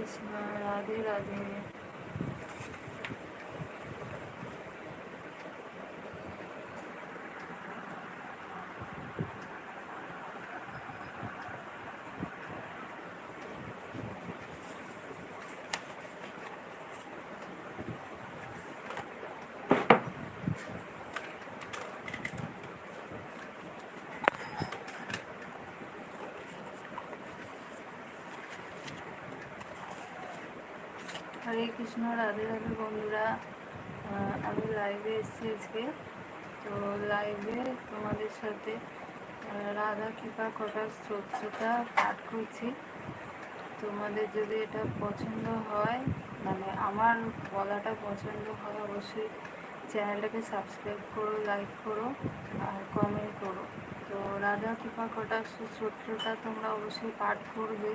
কৃষ্ণ রাধে রাধে হরে কৃষ্ণ রাধে রাধে বন্ধুরা। আমি লাইভে এসেছি আজকে। তো লাইভে তোমাদের সাথে রাধা কৃপা কটার স্তোত্রটা পাঠ করছি। তোমাদের যদি এটা পছন্দ হয় মানে আমার বলাটা পছন্দ হয়, অবশ্যই চ্যানেলটাকে সাবস্ক্রাইব করো লাইক করো, আর কমেন্ট করো। তো রাধা কৃপা কটাক্ষ স্তোত্রটা তোমরা অবশ্যই পাঠ করবে।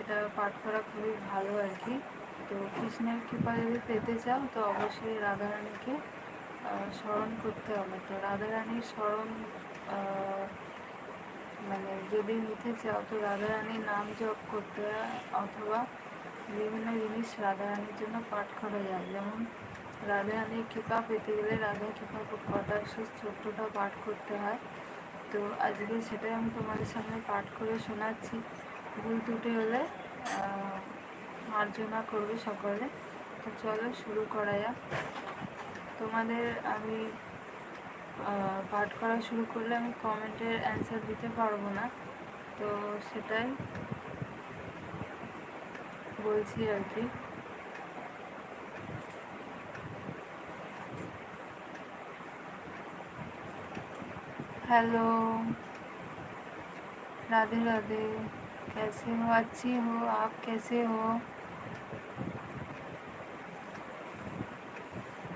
এটা পাঠ করা খুবই ভালো আর কি। তো কৃষ্ণের কৃপা যদি পেতে চাও, তো অবশ্যই রাধারানীকে স্মরণ করতে হবে। তো রাধারানীর স্মরণ মানে যদি নিতে চাও, তো রাধারানীর নাম জপ করতে অথবা বিভিন্ন জিনিস রাধারানীর জন্য পাঠ করা যায়। যেমন রাধারানীর কৃপা পেতে গেলে রাধা কৃপা কটাক্ষ ছোট্টটা পাঠ করতে হয়। তো আজকে সেটাই আমি তোমাদের সামনে পাঠ করে শোনাচ্ছি। ভুল টুটে হলে মার্জনা করবে সকলে। তো চলো শুরু করা যাক। তোমাদের আমি পাঠ করা শুরু করলে আমি কমেন্টের অ্যান্সার দিতে পারব না। তো সেটাই বলছি আর কি। হ্যালো, রাধে রাধে। कैसे हो अच्छी हो आप कैसे हो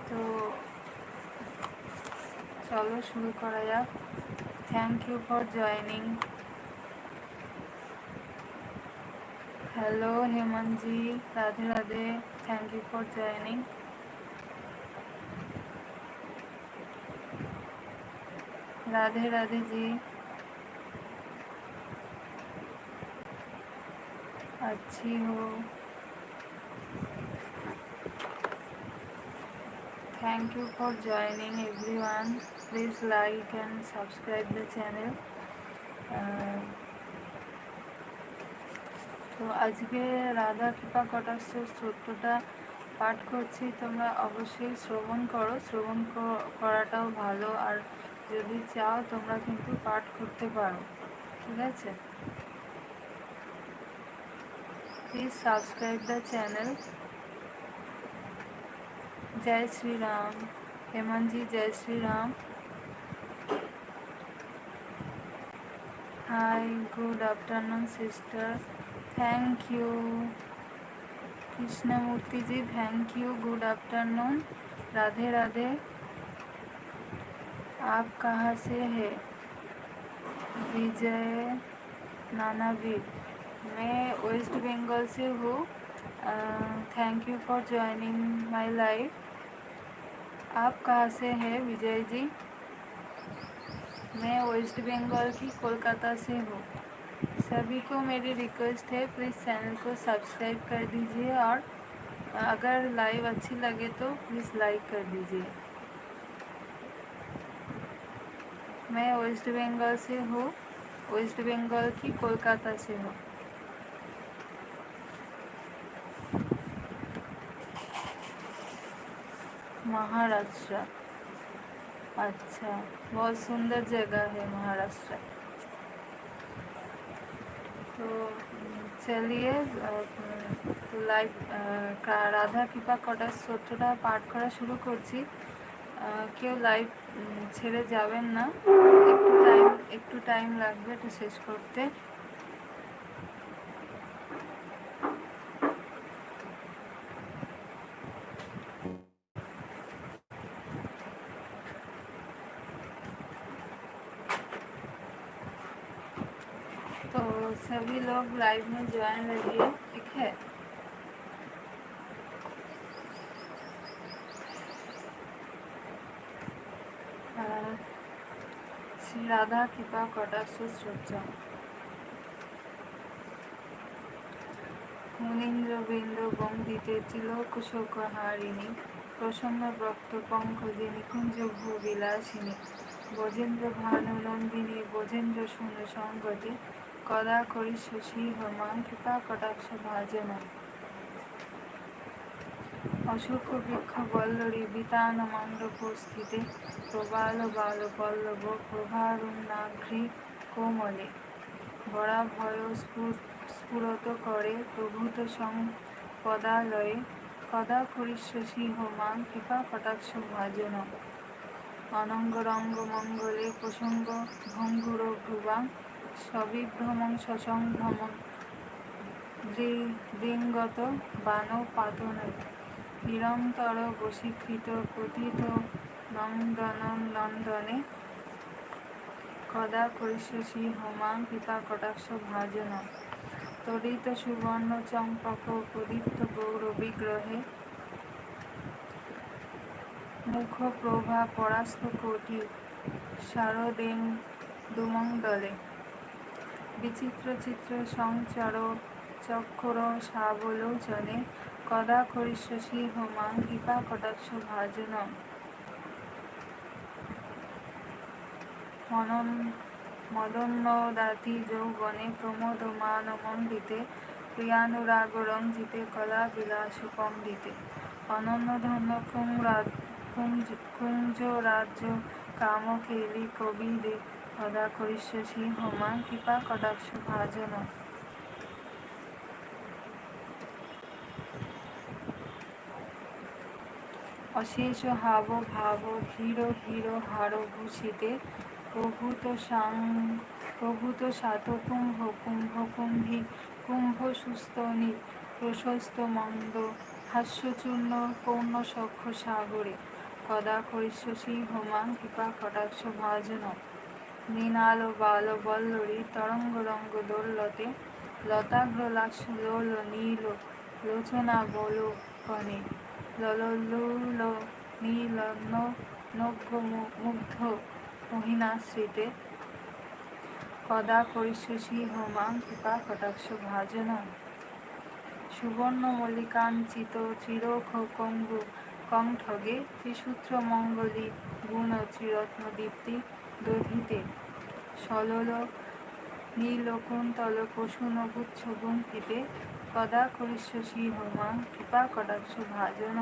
তো চলো শুরু করা যাক thank you for joining hello Hemantji Radhe Radhe thank you for joining Radhe Radhe ji अच्छी हो thank you for joining everyone please like and subscribe the channel uh, তো আজকে রাধা কৃপা কটাক্ষ ছোট্টটা পাঠ করছি তোমরা অবশ্যই শ্রবণ করো শ্রবণ ক- করাটাও ভালো আর যদি চাও তোমরা কিন্তু পাঠ করতে পারো ঠিক আছে प्लीज़ सब्सक्राइब द चैनल जय श्री राम हेमंत जी जय Shri Ram hi good afternoon sister thank you Krishnamurthy ji thank you good afternoon Radhe Radhe आप कहाँ से है? विजय नाना नानावीर मैं वेस्ट बंगाल से हूँ। Thank you for joining my life आप कहाँ से हैं, विजय जी? मैं वेस्ट बंगाल की कोलकाता से हूँ। सभी को मेरी रिक्वेस्ट है प्लीज़ चैनल को सब्सक्राइब कर दीजिए और अगर लाइव अच्छी लगे तो प्लीज़ लाइक कर दीजिए। मैं वेस्ट बंगाल से हूँ, वेस्ट बंगाल की कोलकाता से हूँ। महाराष्ट्र अच्छा बहुत सुंदर जगह है महाराष्ट्र तो चलिए तो लाइव রাধা কৃপা কটার সত্যটা পাঠ করা শুরু করছি আহ, কেউ লাইভ ছেড়ে যাবেন না একটু টাইম একটু টাইম লাগবে এটা শেষ করতে में ज्वाइन रहिए ठीक है আহ, শ্রী রাধা কৃপা কটাক্ষ শ্রদ্ধা মুনীন্দ্রবৃন্দ বন্দিতে তিলকশোকহারিণী প্রসন্ন রক্ত পঙ্কজে নিকুঞ্জ ভূবিলাসিনী ব্রজেন্দ্র ভানু নন্দিনী ব্রজেন্দ্র শূন্য সঙ্গতে কদা করিষ্যসি হমাং কৃপা, কটাক্ষ ভাজন অশোক বৃক্ষ বল্লরী, বিতান মণ্ডপস্থিতে প্রবাল বাল পল্লব প্রভারুণাঘ্রি কোমলে। ভয় স্ফুরত করে, প্রভূত সম্পদালয়ে, কদা করিষ্যসি হোমাং কৃপা, কটাক্ষ ভাজন অনঙ্গরঙ্গ মঙ্গলে প্রসঙ্গ ভঙ্গুর ভ্রুবাং সবিভ্রমং সসংভ্রমং দৃঙ্গত বান পাতনে নিরন্তর বশীকৃত কথিত নন্দনম নন্দনে কদা করিষ্যসি হোমাং পিতা কটাক্ষ ভাজন তরিত সুবর্ণ চম্পক প্রদীপ্ত গৌর বিগ্রহে মুখ প্রভা পরাস্ত কোটি শারদেন দুমঙ্গলে বিচিত্র চিত্র সংচার চক্ষর সাবলোচনে কদা করিষ্যসি হোমাং কৃপা কটাক্ষ ভাজনম মদন্নদাতি যৌবনে প্রমোদমান মণ্ডিতে প্রিয়ানুরাগ রঞ্জিতে কলা বিলাস পণ্ডিতে অনন্য ধন্য কুঞ্জ রাজ্য কামকেলি কবিদে কদা করিষ্যসি হোমাং কৃপা কটাক্ষ ভাজন অশেষ হাব ভাব ধীর হীর হার ভূষিতে প্রভূত সাং প্রভূত সাত কুম্ভ কুম্ভ কুম্ভী কুম্ভ সুস্তনি প্রশস্ত মন্দ হাস্যচূর্ণ পৌর্ণ সক্ষ সাগরে কদা করিষ্যসি হোমাং কৃপা কটাক্ষ ভাজন মৃণাল বাল বল্লরী তরঙ্গ রঙ্গ দোল্লতে লতাগ্র লাক্ষ লোল নীল, লোচনা বল কনে লললুল নীলগ্ন নগ্ন মুগ্ধ মহিনাশ্রিতে, কদা করিষ্যসি হোমাং কৃপা কটাক্ষ ভাজন। সুবর্ণ মল্লিকাঞ্চিত ত্রিরোখ কঙ্গু কণ্ঠগে ত্রিসূত্র মঙ্গলী গুণ ত্রিরত্ন দীপ্তি দধিতে সলল নীলকুন্তল পশুন গুচ্ছ গুম্ফিতে কদা করিষ্যসি হোমাং কৃপা কটাক্ষ ভাজন।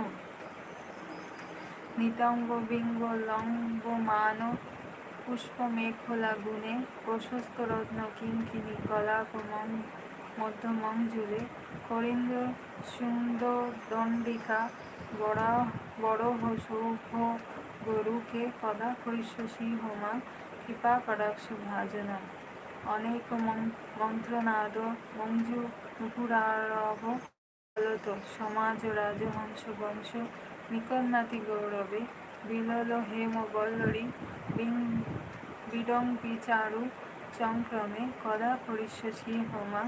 নিতম্ব বিঙ্গ লম্বমান পুষ্পমেখলা গুণে প্রশস্ত রত্ন কিঙ্কিনী মধ্যমং জুড়ে করিন্দ্র সুন্দর দণ্ডিকা বড়হ সৌভ গরুকে কদা করিষ্যসি হোমা, কৃপা কটাক্ষ ভাজনা অনেক মন্ত্রনাদ, মঞ্জু, মুকুরারব ফলত সমাজ রাজহংস বংশ, নিকন্নাতি গৌরবে, বিলল, হেম, বল্লরী বিডম্বি, চারু, চংক্রমে কদা পরিষ্যসি হোমা,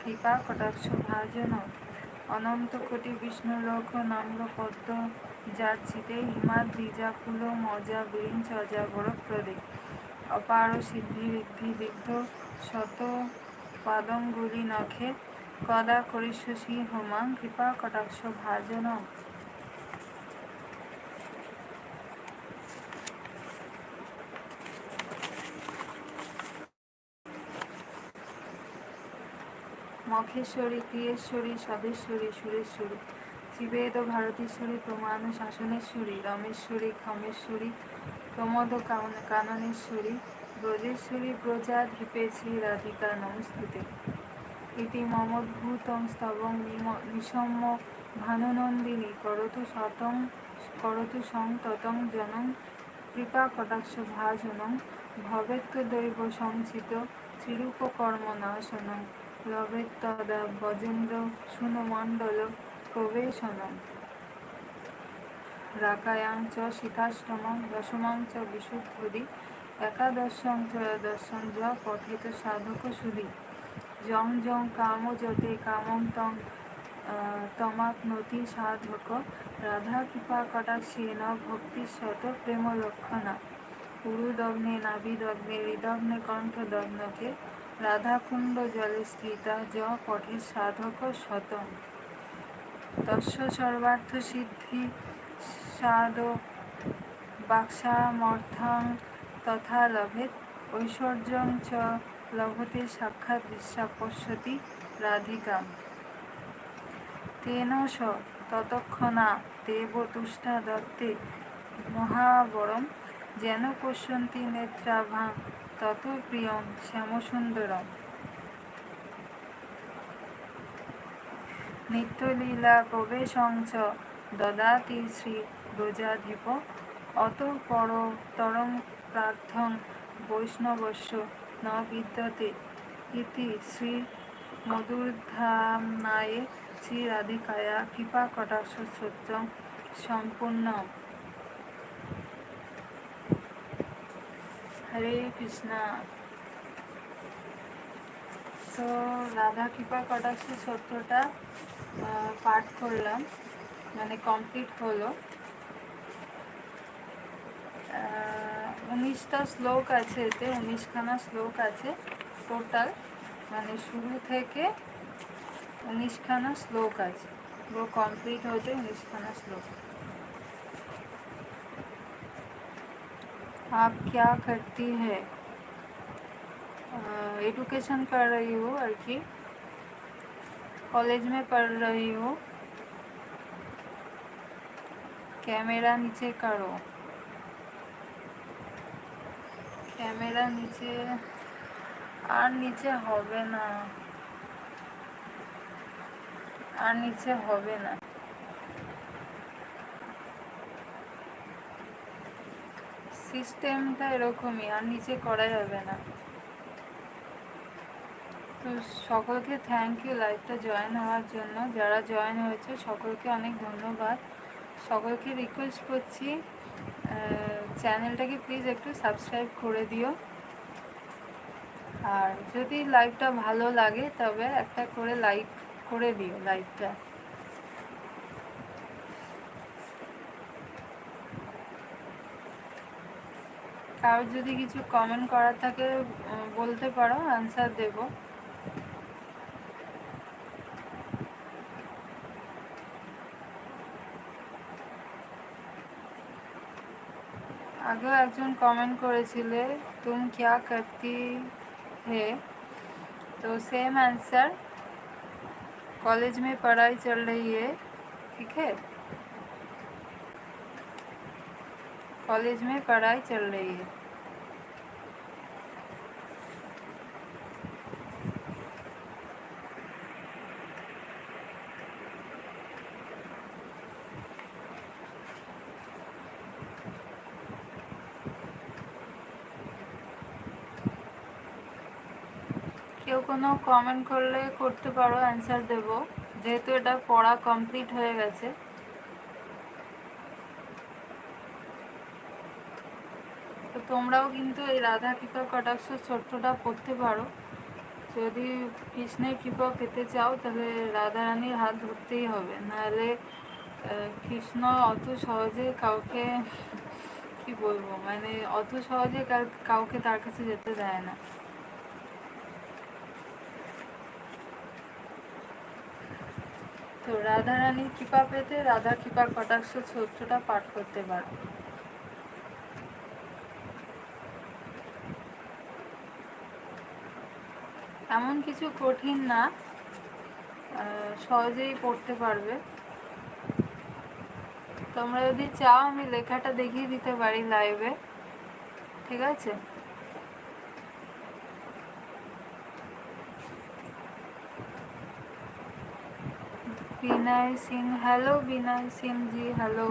কৃপা কটাক্ষ ভাজন অনন্ত কোটি বিষ্ণুলোক নাম্র পদ্ম যাচ্ছিতে কুল মজা বৃঞ্চ অজাগরপ্রদে অপার সিদ্ধি ঋদ্ধি বিদ্ধ শত পাদঙ্গুলি নখে কদা করিষ্যসি হোমাং কৃপা কটাক্ষ ভাজন। মখেশ্বরী ক্রিয়েশ্বরী সদেশ্বরী সুরেশ্বরী। ত্রিবেদ ভারতীশ্বরী প্রমাণ শাসনেশ্বরী, রমেশ্বরী খমেশ্বরী প্রমোদ কাননেশ্বরী, ব্রজেশ্বরী প্রজাধিপেছি রাধিকা নমস্তুতে। ইতি মমদ্ভূতং স্তবং নিশম্য ভানুনন্দিনী, করতু শতং করতু সংততং জনং, কৃপা কটাক্ষ ভাজনং, ভবেত্ত দৈব সংচিত চিরূপকর্ম নাশনং লবেত্তদা ব্রজেন্দ্র সুনমণ্ডল প্রবেশনম রাকায়াং চ শীতাষ্টমং দশমাং চ বিশুদ্ধি একাদশং ত্রয়োদশং য পঠিত সাধক সুধি। জং জং কাম যতে কামং তং তমাপ্নতি সাধক। রাধা কৃপা শত প্রেম লক্ষণা। উরুদগ্নে নাভিদগ্নে হৃদগ্নে কণ্ঠদগ্নকে রাধাকুণ্ড জলে স্থিতা য পঠে সাধক শতম। তস্য সর্বার্থ সিদ্ধি সাধ বাক্সামর্থং তথা লভেত ঐশ্বর্যং চ লভতে সাক্ষাৎ দৃশ্যা পশ্যতি রাধিকা তেন স ততক্ষণা দেবতুষ্ঠা দত্তে মহাবরম যেন পশ্যন্তি নেত্রাভা তত প্রিয়ম শ্যামসুন্দরম। নিত্যলীলা প্রবেশং চ দদাতি শ্রী ব্রজাধিপ। অত পরতরং প্রার্থং বৈষ্ণবস্য ন বিদ্যতে ইতি শ্রী মধুর্ধামনায়ে শ্রী রাধিকায়া কৃপা কটাক্ষ সত্যম সম্পূর্ণ। হরে কৃষ্ণা। তো রাধা কৃপা কটাক্ষ সত্যটা পাঠ করলাম মানে কমপ্লিট হলো উনিশটা শ্লোক আছে এতে উনিশখানা শ্লোক আছে টোটাল মানে শুরু থেকে উনিশখানা শ্লোক আছে পুরো কমপ্লিট হতে উনিশখানা শ্লোক आप क्या करती है एडुकेशन कर रही हो और की कॉलेज में पढ़ रही हो कैमरा नीचे करो ক্যামেরা নিচে আর নিচে হবে না আর নিচে হবে না সিস্টেমটা এরকমই আর নিচে করা যাবে না তো সকলকে থ্যাংক ইউ লাইভটা জয়েন হওয়ার জন্য। যারা জয়েন হয়েছে, সকলকে অনেক ধন্যবাদ। সকলকে রিকোয়েস্ট করছি চ্যানেলটাকে প্লিজ একটু সাবস্ক্রাইব করে দিও। আর যদি লাইভটা ভালো লাগে, তবে একটা করে লাইক করে দিও লাইভটা কারোর যদি কিছু কমেন্ট করার থাকে বলতে পারো আনসার দেব। আগেও একজন কমেন্ট করেছিলে তুম क्या करती है तो सेम आंसर कॉलेज में पढ़ाई चल रही है ठीक है कॉलेज में पढ़ाई चल रही है কোনো কমেন্ট করলে করতে পারো অ্যান্সার দেব। যেহেতু এটা পড়া কমপ্লিট হয়ে গেছে। তো তোমরাও কিন্তু এই রাধা কৃপা কটাক্ষ ছোট্টটা পড়তে পারো। যদি কৃষ্ণের কৃপা পেতে চাও, তাহলে রাধা রানীর হাত ধরতেই হবে। নাহলে কৃষ্ণ অত সহজে কাউকে, কি বলব মানে অত সহজে কাউকে তার কাছে যেতে দেয় না। তো রাধা রানীর কৃপা পেতে রাধা কৃপার কটাক্ষ ছোট্টটা পাঠ করতে পারো। এমন কিছু কঠিন না সহজেই পড়তে পারবে। তোমরা যদি চাও আমি লেখাটা দেখিয়ে দিতে পারি লাইভে ঠিক আছে? Binay Singh, hello Binay Singh ji, hello.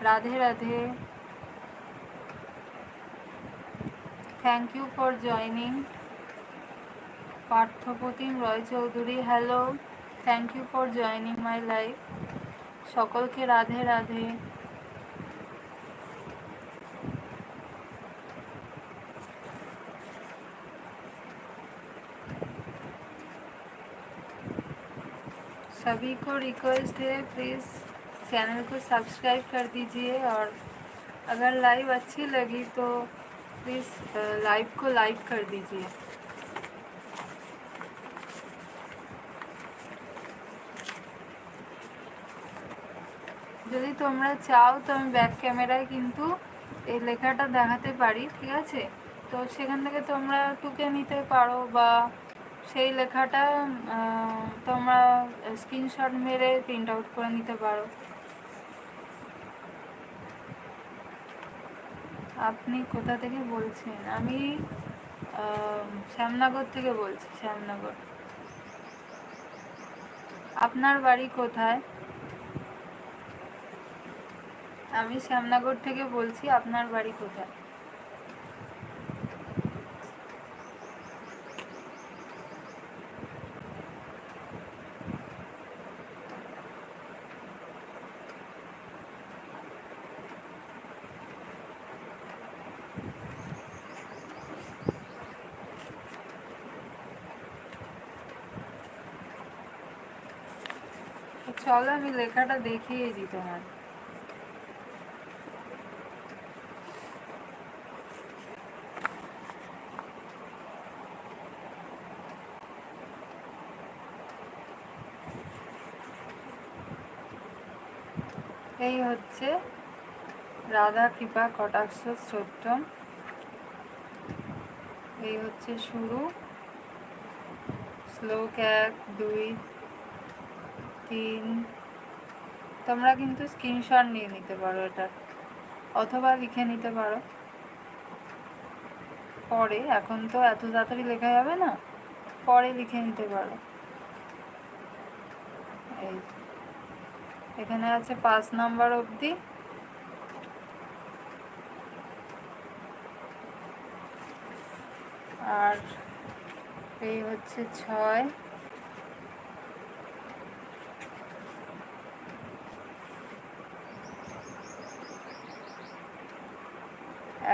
Radhe Radhe. Thank you for joining Parthapratim Roy Chowdhury, hello. Thank you for joining my life সকলকে রাধে রাধে। सभी को रिक्वेस्ट है प्लीज़ चैनल को सब्सक्राइब कर दीजिए और अगर लाइव अच्छी लगी तो प्लीज़ लाइव को लाइक कर दीजिए। जो तुम्हारा चाओ तो बैक कैमर क्योंकि लेखाटा देखाते ठीक है? तो तुम्हारा टूके पर সেই লেখাটা তোমরা স্ক্রিনশট মেরে প্রিন্ট আউট করে নিতে পারো। আপনি কোথা থেকে বলছেন? আমি শ্যামনগর থেকে বলছি, শ্যামনগর। আপনার বাড়ি কোথায়? আমি শ্যামনগর থেকে বলছি, আপনার বাড়ি কোথায়? চলো, আমি লেখাটা দেখিয়ে দিই তোমার। এই হচ্ছে রাধা কৃপা কটাক্ষ স্তোত্রম। এই হচ্ছে শুরু। শ্লোক এক, দুই তিন তোমরা কিন্তু স্ক্রিনশট নিয়ে নিতে পারো এটা। অথবা লিখে নিতে পারো। পরে, এখন তো এত তাড়াতাড়ি লেখা যাবে না। পরে লিখে নিতে পারো। এই এখানে আছে পাঁচ নাম্বার অবধি। আর এই হচ্ছে ছয়।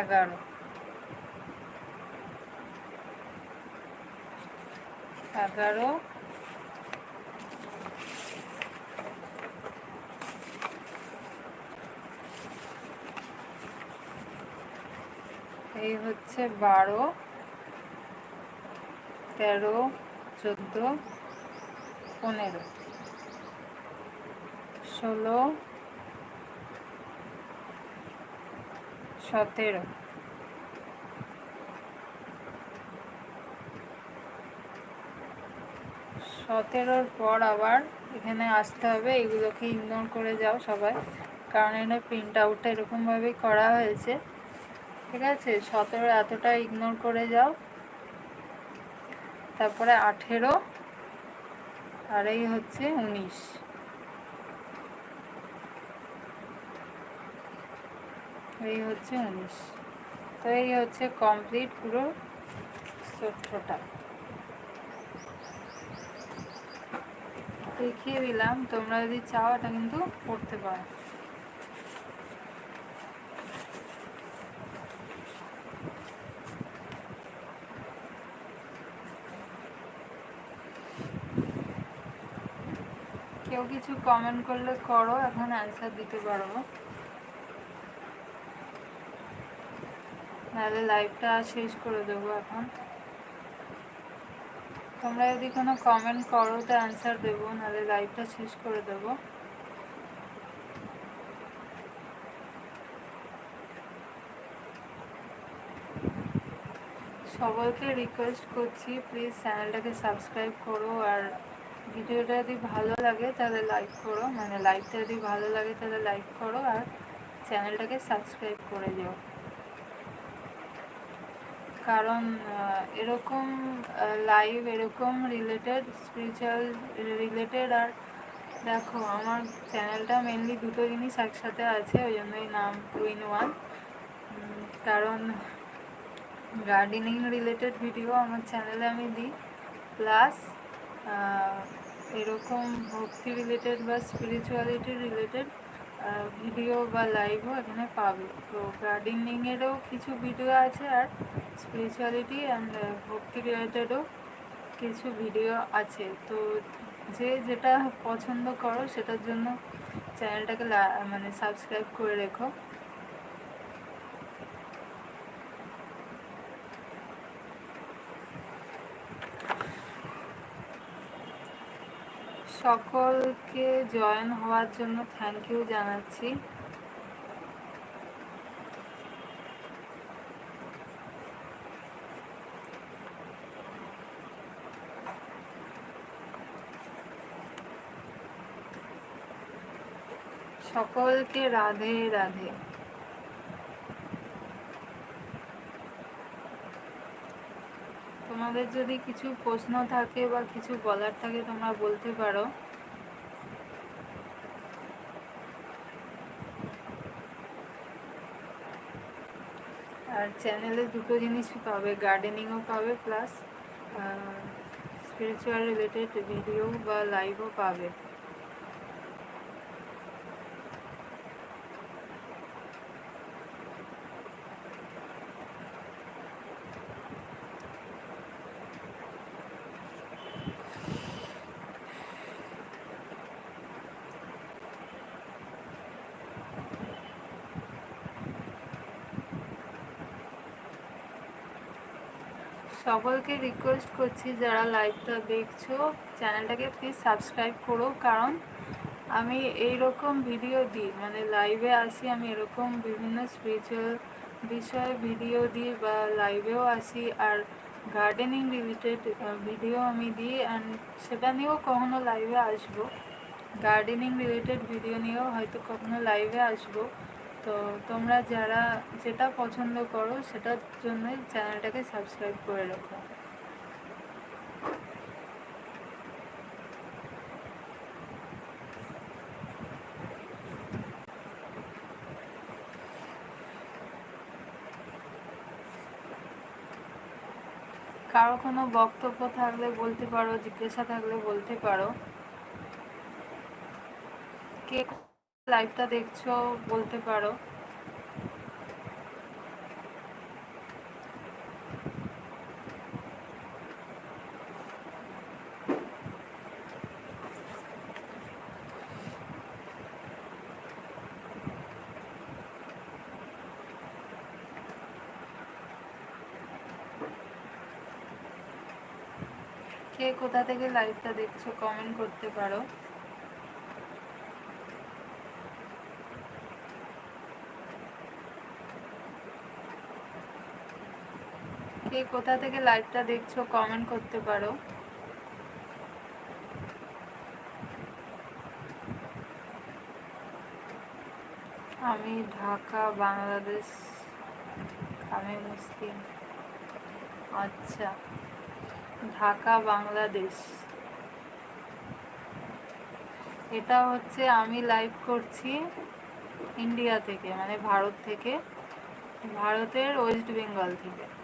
এগারো। এগারো। এই হচ্ছে বারো তেরো চোদ্দ পনেরো। ষোলো সতেরো। সতেরোর পর আবার এখানে আসতে হবে, এগুলোকে ইগনোর করে যাও সবাই। কারণ এখানে প্রিন্ট আউটটা এরকমভাবেই করা হয়েছে। ঠিক আছে? সতেরো এতটা ইগনোর করে যাও। তারপরে আঠেরো, আর এই হচ্ছে উনিশ। এই হচ্ছে উনিশ তো এই হচ্ছে কমপ্লিট পুরো সূত্রটা দেখিয়ে দিলাম, তোমরা যদি চাও এটা কিন্তু পড়তে পারো। কেউ কিছু কমেন্ট করলে করো, এখন অ্যান্সার দিতে পারব। নাহলে লাইভটা শেষ করে দেবো এখন। তোমরা যদি কোনো কমেন্ট করো, তো অ্যান্সার দেবো, নাহলে লাইভটা শেষ করে দেবো। সকলকে রিকোয়েস্ট করছি প্লিজ চ্যানেলটাকে সাবস্ক্রাইব করো, আর ভিডিওটা যদি ভালো লাগে, তাহলে লাইক করো। মানে লাইভটা যদি ভালো লাগে, তাহলে লাইক করো, আর চ্যানেলটাকে সাবস্ক্রাইব করে দিও। কারণ এরকম লাইভ এরকম রিলেটেড স্পিরিচুয়াল রিলেটেড আর দেখো, আমার চ্যানেলটা মেনলি দুটো জিনিস একসাথে আছে, ওই জন্যই নাম টু ইন ওয়ান কারণ গার্ডেনিং রিলেটেড ভিডিও আমার চ্যানেলে আমি দিই। প্লাস এরকম ভক্তি রিলেটেড বা স্পিরিচুয়ালিটি রিলেটেড ভিডিও বা লাইভও এখানে পাবে। তো গার্ডেনিংয়েরও কিছু ভিডিও আছে আর স্পিরিচুয়ালিটি অ্যান্ড ভক্তি রিলেটেডও কিছু ভিডিও আছে। তো যে যেটা পছন্দ করো সেটার জন্য চ্যানেলটাকে মানে সাবস্ক্রাইব করে রেখো। সকলকে জয়েন হওয়ার জন্য থ্যাংক ইউ জানাচ্ছি। সকলকে রাধে রাধে। তোমাদের যদি কিছু প্রশ্ন থাকে বা কিছু বলার থাকে, তোমরা বলতে পারো। আর চ্যানেলে দুটো জিনিসই পাবে গার্ডেনিংও পাবে প্লাস স্পিরিচুয়াল রিলেটেড ভিডিও বা লাইভও পাবে। সকলকে রিকোয়েস্ট করছি যারা লাইভটা দেখছ চ্যানেলটাকে প্লিজ সাবস্ক্রাইব করো। কারণ আমি এই রকম ভিডিও দিই মানে লাইভে আসি, আমি এরকম বিভিন্ন স্পিরিচুয়াল বিষয়ে ভিডিও দিই বা লাইভেও আসি। আর গার্ডেনিং রিলেটেড ভিডিও আমি দিই অ্যান্ড সেটা নিয়েও কখনো লাইভে আসব। গার্ডেনিং রিলেটেড ভিডিও নিয়েও হয়তো কখনো লাইভে আসব। তো তোমরা যারা যেটা পছন্দ করো সেটার জন্য চ্যানেলটাকে সাবস্ক্রাইব করে রাখো। কারও কোনো বক্তব্য থাকলে বলতে পারো, জিজ্ঞাসা থাকলে বলতে পারো। কে লাইভটা দেখছ বলতে পারো। কে কোথা থেকে লাইভটা দেখছ কমেন্ট করতে পারো। কোথা থেকে লাইভটা দেখছ কমেন্ট করতে পারো। আমি ঢাকা, বাংলাদেশ, আমি মুসলিম। আচ্ছা ঢাকা, বাংলাদেশ। এটা হচ্ছে আমি লাইভ করছি ইন্ডিয়া থেকে মানে ভারত থেকে। ভারতের ওয়েস্ট বেঙ্গল থেকে।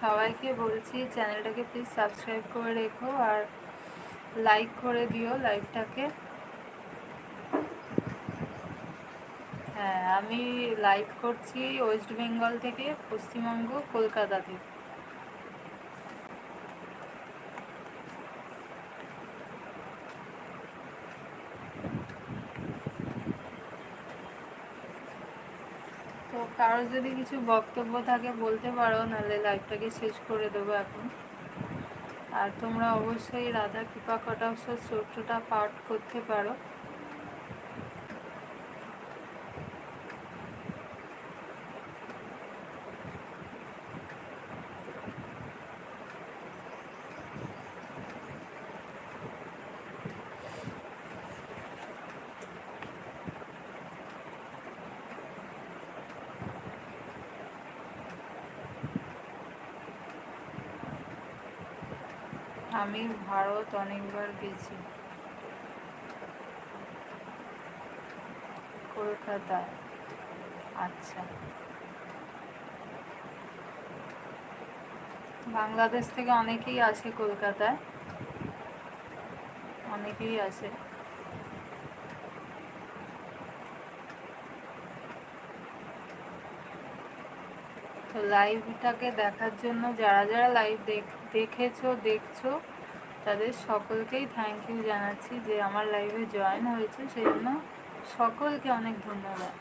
সবাইকে বলছি, চ্যানেলটাকে প্লিজ সাবস্ক্রাইব করে রেখো আর লাইক করে দিও লাইভটাকে হ্যাঁ আমি লাইভ করছি ওয়েস্ট বেঙ্গল থেকে, পশ্চিমবঙ্গ, কলকাতা থেকে তো কারোর যদি কিছু বক্তব্য থাকে, বলতে পারো, নাহলে লাইভটাকে শেষ করে দেবো এখন। আর তোমরা অবশ্যই রাধা কৃপা কটাক্ষ চরিত্রটা পাঠ করতে পারো আমি ভারত অনেকবার গেছি। কলকাতায় আচ্ছা। বাংলাদেশ থেকে অনেকেই আসে কলকাতায়। অনেকেই আসে। তো লাইভটাকে দেখার জন্য যারা যারা লাইভ দেখেছ, দেখছ তাদের সকলকেই থ্যাংক ইউ জানাচ্ছি যে আমার লাইভে জয়েন হয়েছে সেই জন্য সকলকে অনেক ধন্যবাদ।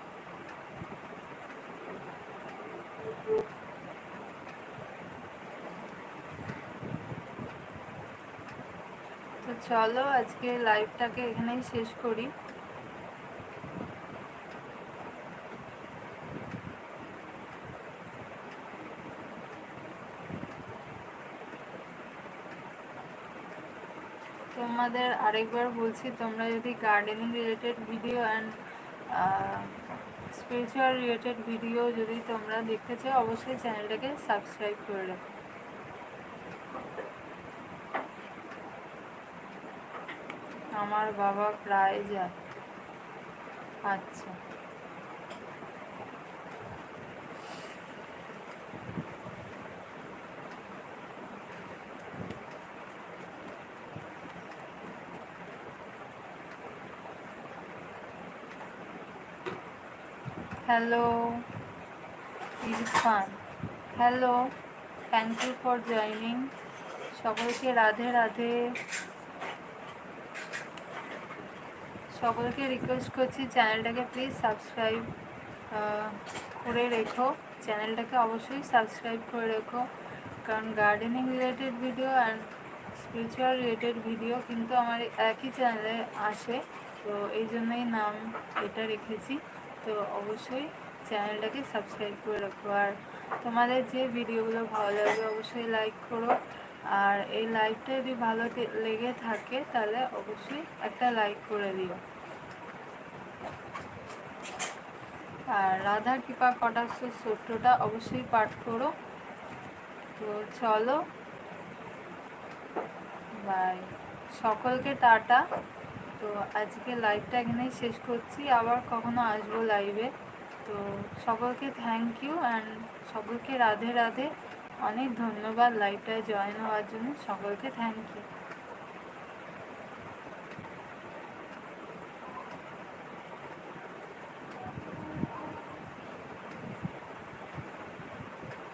তো চলো আজকে লাইভটাকে এখানেই শেষ করি তোমাদের আরেকবার বলছি, তোমরা যদি gardening related video and spiritual related video যদি তোমরা দেখতে চাও, অবশ্যই চ্যানেলটাকে সাবস্ক্রাইব করে রাখো। আমার বাবা প্রায় যায় আচ্ছা। Hello Irfan hello thank you for joining সকলকে রাধে রাধে। সকলকে রিকোয়েস্ট করছি চ্যানেলটাকে প্লিজ সাবস্ক্রাইব করে রেখো। চ্যানেলটাকে অবশ্যই সাবস্ক্রাইব করে রেখো। কারণ gardening related video and spiritual related video কিন্তু আমার একই চ্যানেলে আসে। তো এই জন্যই নাম এটা রেখেছি। তো অবশ্যই চ্যানেলটাকে সাবস্ক্রাইব করে রাখো। আর তোমাদের যে ভিডিওগুলো ভালো লাগবে অবশ্যই লাইক করো। আর এই লাইভটা যদি ভালো লেগে থাকে তাহলে অবশ্যই একটা লাইক করে দিও। আর রাধা কৃপা কটাক্ষ সূত্রটা অবশ্যই পাঠ করো। তো চলো বাই সকলকে টাটা। তো আজকে লাইভটা এখানেই শেষ করছি। আবার কখনো আসব লাইভে তো সকলকে থ্যাংক ইউ অ্যান্ড সকলকে রাধে রাধে। অনেক ধন্যবাদ লাইভটায় জয়েন হওয়ার জন্য। সকলকে থ্যাংক ইউ